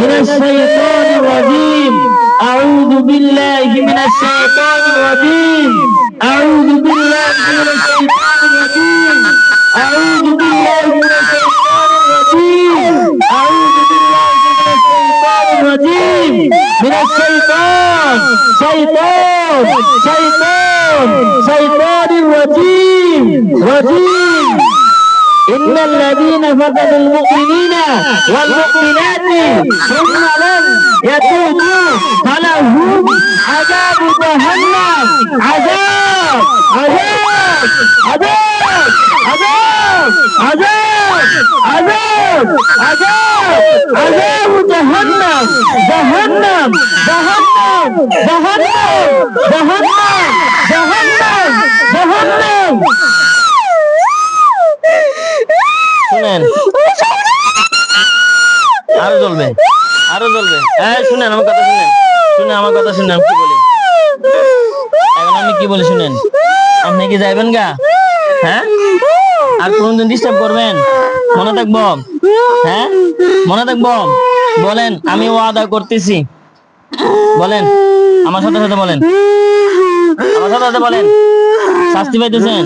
من الشيطان الرجيم. أعوذ بالله من الشيطان الرجيم. أعوذ بالله من الشيطان الرجيم. أعوذ بالله من الشيطان الرجيم. أعوذ بالله من الشيطان الرجيم. من الشيطان. شيطان. شيطان. شيطان الرجيم. رجيم. إن الذين فتنوا المؤمنين والمؤمنات ثم لم يتوبوا فلهم عذاب جهنم عذاب عذاب عذاب عذاب عذاب عذاب جهنم جهنم جهنم جهنم جهنم শুনেন। আরও জ্বলবে আরও জ্বলবে। হ্যাঁ শুনেন আমার কথা শুনেন। শুনে আমার কথা শুনেন কি বলি? এখন আমি কি বলি শুনেন? আপনি কি যাইবেন গা? হ্যাঁ? আর কোনদিন ডিস্টার্ব করবেন? মনে থাকব? হ্যাঁ? মনে থাকব? বলেন, আমি ওয়াদা করতেছি। বলেন, আমার সাথে সাথে বলেন। আমার সাথে সাথে বলেন। শাস্তি পাইতেছেন?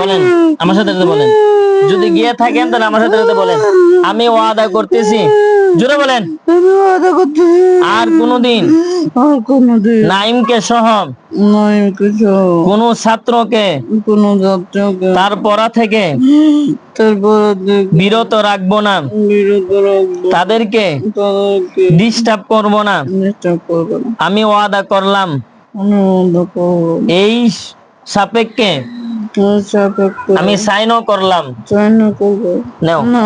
বলেন, আমার সাথে সাথে বলেন। যদি গিয়ে থাকেন তাহলে আমার সাথে সাথে বলেন। আমি ওয়াদা করতেছি। জোরে বলেন। আমি ওয়াদা করতেছি। আর কোনোদিন। আর কোনোদিন। নাইমকে সহ। কোন ছাত্রকে। কোনো যাত্রাকে তার পড়া থেকে। বিরত রাখব না। বিরত রাখব। তাদেরকে তাদেরকে ডিস্টার্ব করব না। নিষ্ঠা করব না। আমি ওয়াদা করলাম। আমি ওয়াদা করব এই সাপেক্ষ আমি সাইনও করলাম। সাইনও করব। নাও। না